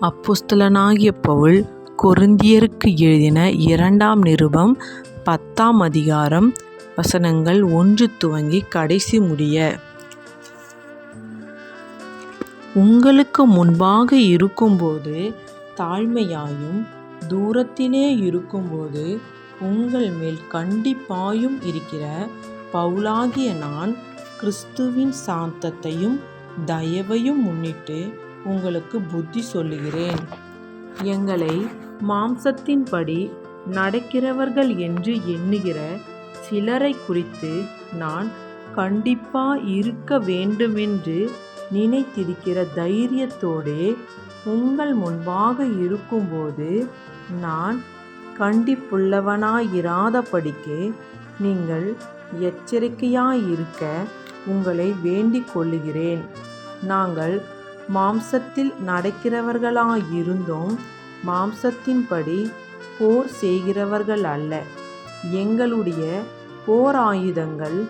அப்புஸ்தலனாகிய பவுல் கொருந்தியருக்கு எழுதின இரண்டாம் நிருபம் பத்தாம் அதிகாரம் வசனங்கள் ஒன்று துவங்கி கடைசி முடிய. உங்களுக்கு முன்பாக இருக்கும்போது தாழ்மையாயும் தூரத்திலே இருக்கும்போது உங்கள் மேல் கண்டிப்பாயும் இருக்கிற பவுலாகிய நான் கிறிஸ்துவின் சாந்தத்தையும் தயவையும் முன்னிட்டு உங்களுக்கு புத்தி சொல்லுகிறேன். எங்களை மாம்சத்தின்படி நடக்கிறவர்கள் என்று எண்ணுகிற சிலரை குறித்து நான் கண்டிப்பா இருக்க வேண்டுமென்று நினைத்திருக்கிற தைரியத்தோடே உங்கள் முன்பாக இருக்கும்போது நான் கண்டிப்புள்ளவனாயிராதபடிக்கு நீங்கள் எச்சரிக்கையாயிருக்க உங்களை வேண்டிக் கொள்ளுகிறேன். நாங்கள் மாம்சத்தில் நடக்கிறவர்களாயிருந்தும் மாம்சத்தின்படி போர் செய்கிறவர்கள் அல்ல. எங்களுடைய போர் ஆயுதங்கள்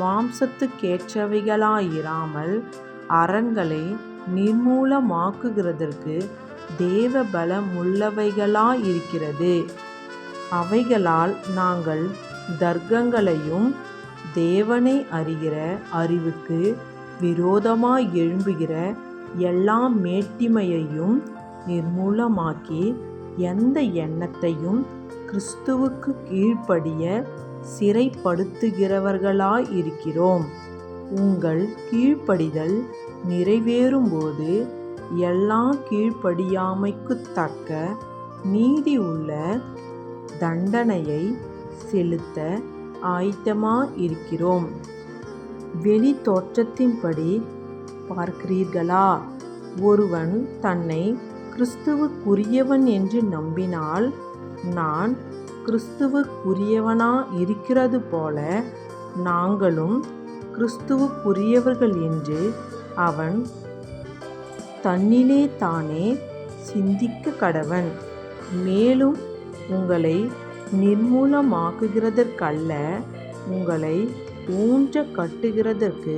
மாம்சத்துக்கேற்றவைகளாயிராமல் அறங்களை நிர்மூலமாக்குகிறதற்கு தேவ பலமுள்ளவைகளாயிருக்கிறது அவைகளால் நாங்கள் தர்க்கங்களையும் தேவனை அறிகிற அறிவுக்கு விரோதமாய் எழும்புகிற எல்லா மேட்டிமையையும் நிர்மூலமாக்கி எந்த எண்ணத்தையும் கிறிஸ்துவுக்கு கீழ்ப்படிய சிறைப்படுத்துகிறவர்களாயிருக்கிறோம். உங்கள் கீழ்ப்படிதல் நிறைவேறும்போது எல்லா கீழ்ப்படியாமைக்குத் தக்க நீதி உள்ள தண்டனையை செலுத்த ஆயத்தமாயிருக்கிறோம். வெளி தோற்றத்தின்படி பார்க்கிறீர்களா? ஒருவன் தன்னை கிறிஸ்துவுக்குரியவன் என்று நம்பினால் நான் கிறிஸ்துவுக்குரியவனா இருக்கிறது போல நாங்களும் கிறிஸ்துவுக்குரியவர்கள் என்று அவன் தன்னிலே தானே சிந்திக்க கடவன். மேலும் உங்களை நிர்மூலமாக்குகிறதற்கல்ல உங்களை ஊன்ற கட்டுகிறதற்கு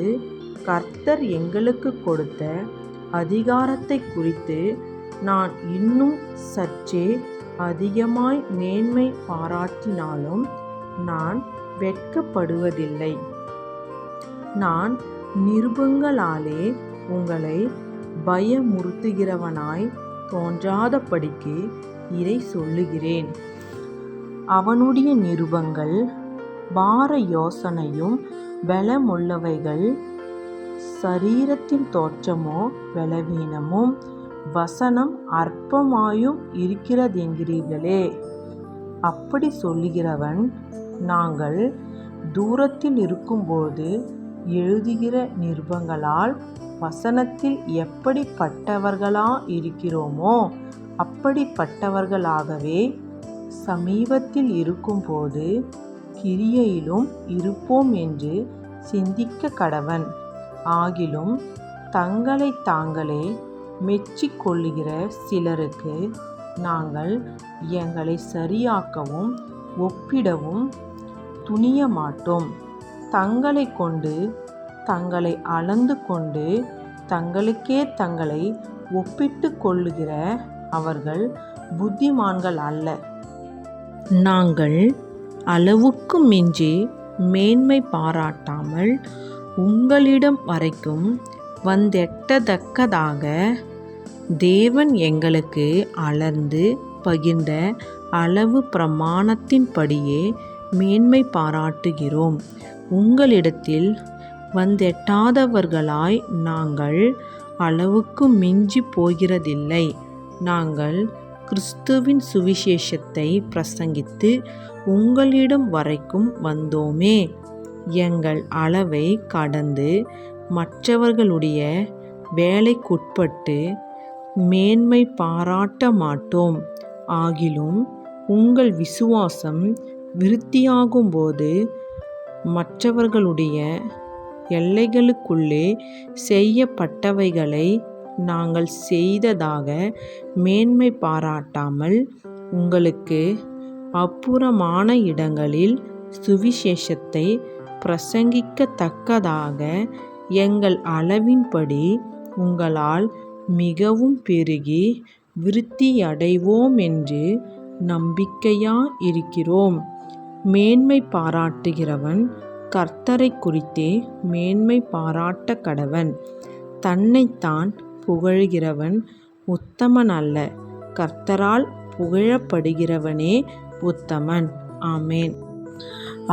கர்த்தர் எங்களுக்கு கொடுத்த அதிகாரத்தை குறித்து நான் இன்னும் சற்றே அதிகமாய் மேன்மை பாராட்டினாலும் நான் வெட்கப்படுவதில்லை. நான் நிருபங்களாலே உங்களை பயமுறுத்துகிறவனாய் தோன்றாதபடிக்கு இதை சொல்லுகிறேன். அவனுடைய நிருபங்கள் பார யோசனையும் பலமுள்ளவைகள் சரீரத்தின் தோற்றமோ பலவீனமும் வசனம் அற்பமாயும் இருக்கிறதென்கிறீர்களே. அப்படி சொல்லுகிறவன் நாங்கள் தூரத்தில் இருக்கும்போது எழுதுகிற நிருபங்களால் வசனத்தில் எப்படிப்பட்டவர்களா இருக்கிறோமோ அப்படிப்பட்டவர்களாகவே சமீபத்தில் இருக்கும்போது கிரியையிலும் இருப்போம் என்று சிந்திக்க கடவன். ஆகிலும் தங்களை தாங்களே மெச்சிக்கொள்ளுகிற சிலருக்கு நாங்கள் எங்களை சரியாக்கவும் ஒப்பிடவும் துணிய மாட்டோம் தங்களை கொண்டு தங்களை அளந்து கொண்டு தங்களுக்கே தங்களை ஒப்பிட்டு கொள்ளுகிற அவர்கள் புத்திமான்கள் அல்ல. நாங்கள் அளவுக்கு மிஞ்சி மேன்மை பாராட்டாமல் உங்களிடம் வரைக்கும் வந்தெட்டத்தக்கதாக தேவன் எங்களுக்கு அளர்ந்து பகிர்ந்த அளவு பிரமாணத்தின்படியே மேன்மை பாராட்டுகிறோம். உங்களிடத்தில் வந்தெட்டாதவர்களாய் நாங்கள் அளவுக்கு மிஞ்சி போகிறதில்லை. நாங்கள் கிறிஸ்துவின் சுவிசேஷத்தை பிரசங்கித்து உங்களிடம் வரைக்கும் வந்தோமே. எங்கள் அளவை கடந்து மற்றவர்களுடைய வேலைக்குட்பட்டு மேன்மை பாராட்ட மாட்டோம். ஆகிலும் உங்கள் விசுவாசம் விருத்தியாகும்போது மற்றவர்களுடைய எல்லைகளுக்குள்ளே செய்யப்பட்டவைகளை நாங்கள் செய்ததாக மேன்மை பாராட்டாமல் உங்களுக்கு அப்புறமான இடங்களில் சுவிசேஷத்தை பிரசங்கிக்கத்தக்கதாக எங்கள் அளவின்படி உங்களால் மிகவும் பெருகி விருத்தியடைவோம் என்று நம்பிக்கையா இருக்கிறோம். மேன்மை பாராட்டுகிறவன் கர்த்தரை குறித்தே மேன்மை பாராட்டக் கடவன். தன்னைத்தான் புகழ்கிறவன் உத்தமன் அல்ல கர்த்தரால் புகழப்படுகிறவனே உத்தமன். ஆமேன்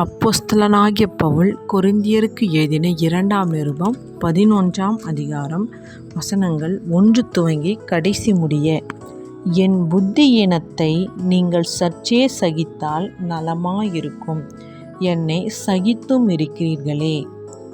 அப்போஸ்தலனாகிய பவுல் கொரிந்தியருக்கு எழுதின இரண்டாம் நிருபம் பதினொன்றாம் அதிகாரம் வசனங்கள் ஒன்று துவங்கி கடைசி முடிய. என் புத்தியீனத்தை நீங்கள் சற்றே சகித்தால் நலமாயிருக்கும். சகித்தும் இருக்கிறீர்களே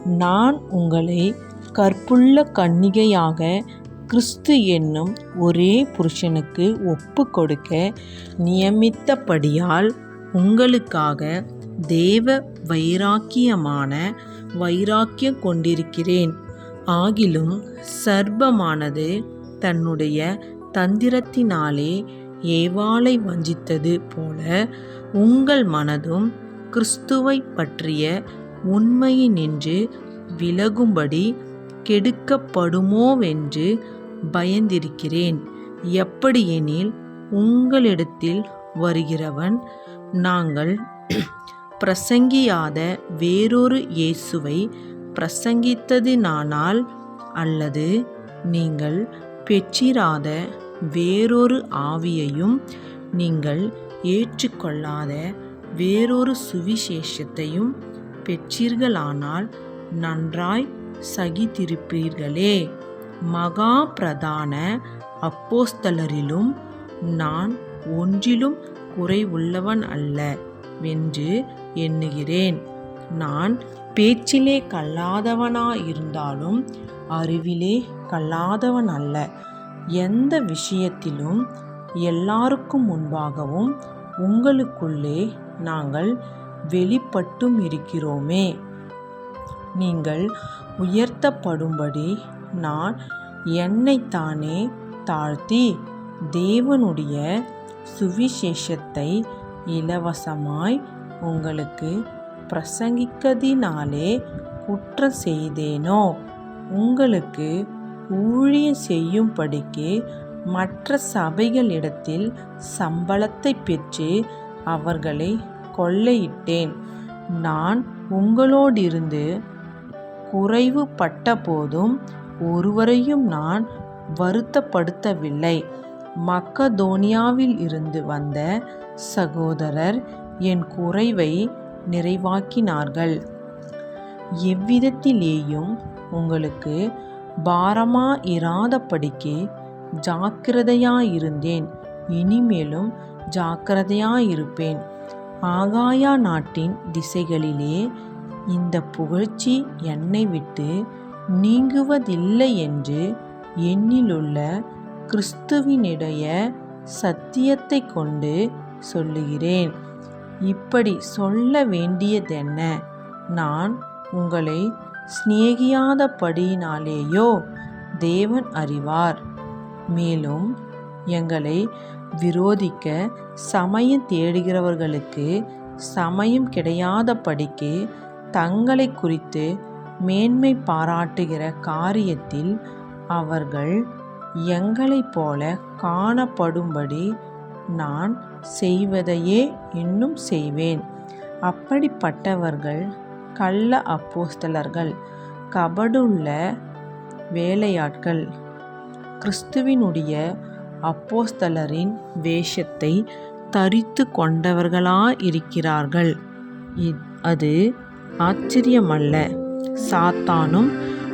நான் உங்களை கற்புள்ள கன்னிகையாக கிறிஸ்து என்னும் ஒரே புருஷனுக்கு ஒப்பு கொடுக்க நியமித்தபடியால் உங்களுக்காக தேவ வைராக்கியமான வைராக்கியம் கொண்டிருக்கிறேன். ஆகிலும் சர்ப்பமானது தன்னுடைய தந்திரத்தினாலே ஏவாளை வஞ்சித்தது போல உங்கள் மனதும் கிறிஸ்துவைப் பற்றிய உண்மையினின்று விலகும்படி கெடுக்கப்படுமோவென்று பயந்திருக்கிறேன். எப்படியெனில் உங்களிடத்தில் வருகிறவன் நாங்கள் பிரசங்கியாத வேறொரு இயேசுவை பிரசங்கித்ததினானால் அல்லது நீங்கள் பெற்றிராத வேறொரு ஆவியையும் நீங்கள் ஏற்றுக்கொள்ளாத வேறொரு சுவிசேஷத்தையும் பெற்றீர்களானால் நன்றாய் சகித்திருப்பீர்களே. மகா பிரதான அப்போஸ்தலரிலும் நான் ஒன்றிலும் குறைவுள்ளவன் அல்ல வென்று எண்ணுகிறேன். நான் பேச்சிலே கல்லாதவனாயிருந்தாலும் அறிவிலே கல்லாதவன் அல்ல. எந்த விஷயத்திலும் எல்லாருக்கும் முன்பாகவும் உங்களுக்குள்ளே நாங்கள் வெளிப்பட்டும் இருக்கிறோமே நீங்கள் உயர்த்தப்படும்படி நான் என்னைத்தானே தாழ்த்தி தேவனுடைய சுவிசேஷத்தை இலவசமாய் உங்களுக்கு பிரசங்கிக்கதினாலே குற்றம் செய்தேனோ? உங்களுக்கு ஊழியம் செய்யும்படிக்கு மற்ற சபைகளிடத்தில் சம்பளத்தைப் பெற்று அவர்களை கொள்ளையிட்டேன். நான் உங்களோடிருந்து குறைவுபட்டபோதும் ஒருவரையும் நான் வருத்தப்படுத்தவில்லை. மக்கதோனியாவில் இருந்து வந்த சகோதரர் என் குறைவை நிறைவாக்கினார்கள். எவ்விதத்திலேயும் உங்களுக்கு பாரமா இராதபடிக்கு ஜாக்கிரதையாயிருந்தேன் இனிமேலும் ஜாக்கிரதையாயிருப்பேன். ஆகாயா நாட்டின் திசைகளிலே இந்த புகழ்ச்சி என்னை விட்டு நீங்குவதில்லை என்று என்னிலுள்ள கிறிஸ்துவினுடைய சத்தியத்தைக் கொண்டு சொல்லுகிறேன். இப்படி சொல்ல வேண்டியதென்ன? நான் உங்களை சிநேகியாதபடியினாலேயோ? தேவன் அறிவார். மேலும் எங்களை விரோதிக்க சமயம் தேடுகிறவர்களுக்கு சமயம் கிடையாதபடிக்கு தங்களை குறித்து மேன்மை பாராட்டுகிற காரியத்தில் அவர்கள் எங்களைப் போல காணப்படும்படி நான் செய்வதையே இன்னும் செய்வேன். அப்படிப்பட்டவர்கள் கள்ள அப்போஸ்தலர்கள் கபடுள்ள வேலையாட்கள் கிறிஸ்துவினுடைய அப்போஸ்தலரின் வேஷத்தைத் தரித்துக் கொண்டவர்களாயிருக்கிறார்கள். அது ஆச்சரியமல்ல. சாத்தானும்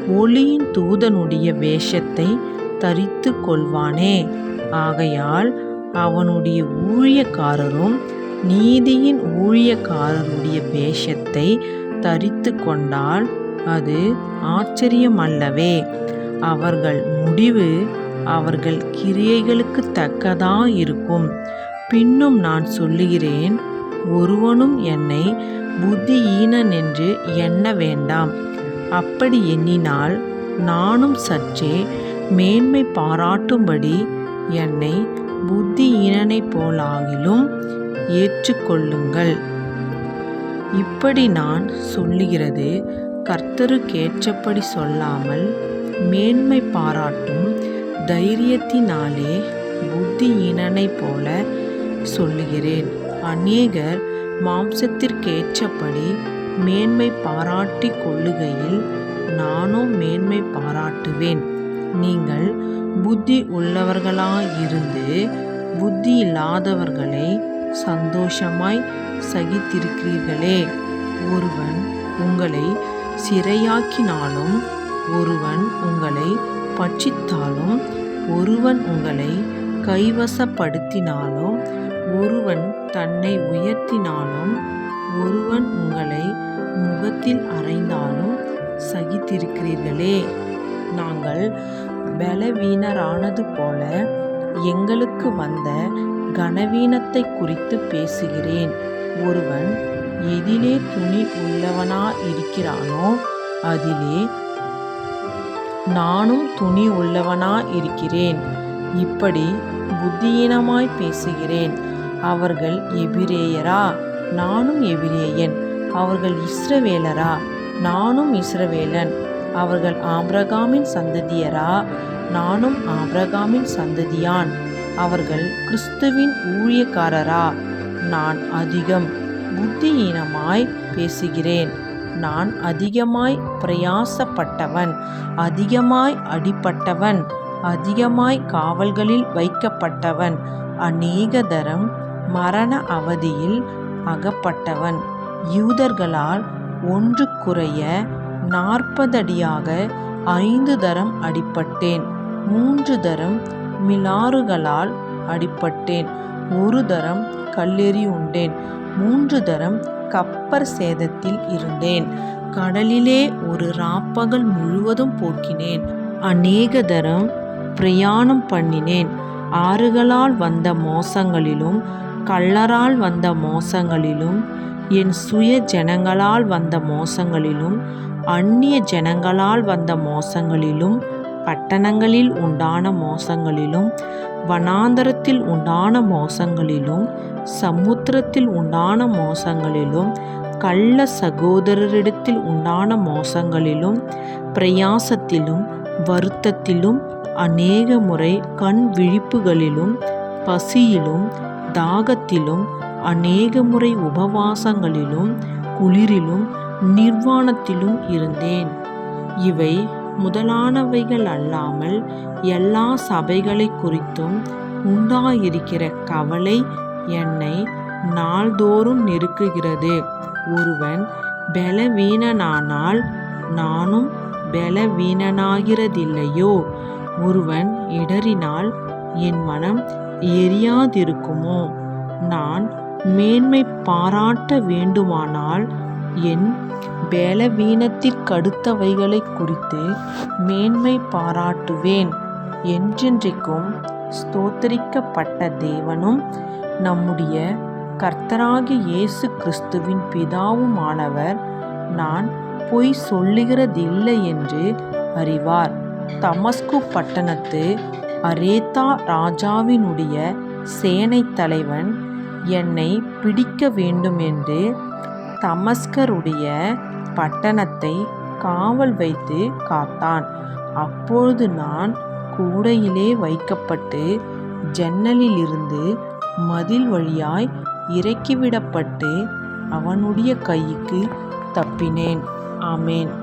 ஒளியின் தூதனுடைய வேஷத்தை தரித்து கொள்வானே. ஆகையால் அவனுடைய ஊழியக்காரரும் நீதியின் ஊழியக்காரருடைய வேஷத்தை தரித்து கொண்டால் அது ஆச்சரியமல்லவே. அவர்கள் முடிவு அவர்கள் கிரியைகளுக்குத்தக்கதாயிருக்கும். பின்னும் நான் சொல்லுகிறேன் ஒருவனும் என்னை புத்தியீனன் என்று எண்ண வேண்டாம். அப்படி எண்ணினால் நானும் சற்றே மேன்மை பாராட்டும்படி என்னை என்னைப் புத்தியீனனைப்போலாகிலும் ஏற்றுக்கொள்ளுங்கள். இப்படி நான் சொல்லுகிறது கர்த்தருக்கேற்றபடி சொல்லாமல் மேன்மை பாராட்டும் தைரியத்தினாலே புத்தியினனை போல சொல்லுகிறேன் அநேகர் மாம்சத்திற்கேற்றபடி மேன்மை பாராட்டிக் கொள்ளுகையில் நானும் மேன்மை பாராட்டுவேன் நீங்கள் புத்தி உள்ளவர்களாயிருந்து புத்தி இல்லாதவர்களை சந்தோஷமாய் சகித்திருக்கிறீர்களே. ஒருவன் உங்களை சிறையாக்கினாலும் ஒருவன் உங்களை பட்சித்தாலும் ஒருவன் உங்களை கைவசப்படுத்தினாலும் ஒருவன் தன்னை உயர்த்தினாலும் ஒருவன் உங்களை முகத்தில் அறைந்தாலும் சகித்திருக்கிறீர்களே. நாங்கள் பலவீனரானது போல எங்களுக்கு வந்த கனவீனத்தை குறித்து பேசுகிறேன். ஒருவன் எதிலே துணி உள்ளவனாயிருக்கிறானோ அதிலே நானும் துணி உள்ளவனாயிருக்கிறேன் இப்படி புத்தியீனமாய் பேசுகிறேன். அவர்கள் எபிரேயரா? நானும் எபிரேயன். அவர்கள் இஸ்ரவேலரா? நானும் இஸ்ரவேலன். அவர்கள் ஆபிரகாமின் சந்ததியரா? நானும் ஆபிரகாமின் சந்ததியான். அவர்கள் கிறிஸ்துவின் ஊழியக்காரரா? நான் அதிகம் புத்தியீனமாய் பேசுகிறேன். நான் அதிகமாய் பிரயாசப்பட்டவன். அதிகமாய் அடிப்பட்டவன். அதிகமாய் காவல்களில் வைக்கப்பட்டவன். அநேக தரம் மரண அவதியில் அகப்பட்டவன். யூதர்களால் ஒன்று குறைய நாற்பதடியாக ஐந்து தரம் அடிப்பட்டேன். மூன்று தரம் மிலாறுகளால் அடிப்பட்டேன். ஒரு தரம் கல்லெறி உண்டேன். மூன்று தரம் கப்பர் சேதத்தில் இருந்தேன். கடலிலே ஒரு ராப்பகல் முழுவதும் போக்கினேன். அநேக தரம் பிரயாணம் பண்ணினேன். ஆறுகளால் வந்த மோசங்களிலும் கள்ளரால் வந்த மோசங்களிலும் என் சுய ஜனங்களால் வந்த மோசங்களிலும் அந்நிய ஜனங்களால் வந்த மோசங்களிலும் பட்டணங்களில் உண்டான மோசங்களிலும் வனாந்தரத்தில் உண்டான மோசங்களிலும் சமுத்திரத்தில் உண்டான மோசங்களிலும் கள்ள சகோதரரிடத்தில் உண்டான மோசங்களிலும் பிரயாசத்திலும் வருத்தத்திலும் அநேக முறை கண் விழிப்புகளிலும் பசியிலும் தாகத்திலும் அநேக முறை உபவாசங்களிலும் குளிரிலும் நிர்வாணத்திலும் இருந்தேன். இவை முதலானவைகள் அல்லாமல் எல்லா சபைகளை குறித்தும் உண்டாயிருக்கிற கவலை என்னை நாள்தோறும் நெருக்குகிறது. ஒருவன் பலவீனனானால் நானும் பலவீனனாகிறதில்லையோ? ஒருவன் இடறினால் என் மனம் எரியாதிருக்குமோ? நான் மேன்மை பாராட்ட வேண்டுமானால் என் பலவீனத்திற்கடுத்தவைகளை குறித்து மேன்மை பாராட்டுவேன். என்றென்றைக்கும் ஸ்தோத்தரிக்கப்பட்ட தேவனும் நம்முடைய கர்த்தராகிய இயேசு கிறிஸ்துவின் பிதாவுமானவர் நான் பொய் சொல்லுகிறதில்லை என்று அறிவார். தமஸ்கு பட்டணத்து அரேத்தா ராஜாவினுடைய சேனைத் தலைவன் என்னை பிடிக்க வேண்டும் என்று தமஸ்கருடைய பட்டணத்தை காவல் வைத்து காத்தான். அப்பொழுது நான் கூடையிலே வைக்கப்பட்டு ஜன்னலிலிருந்து மதில் வழியாய் இறக்கிவிடப்பட்டு அவனுடைய கைக்கு தப்பினேன். ஆமேன்.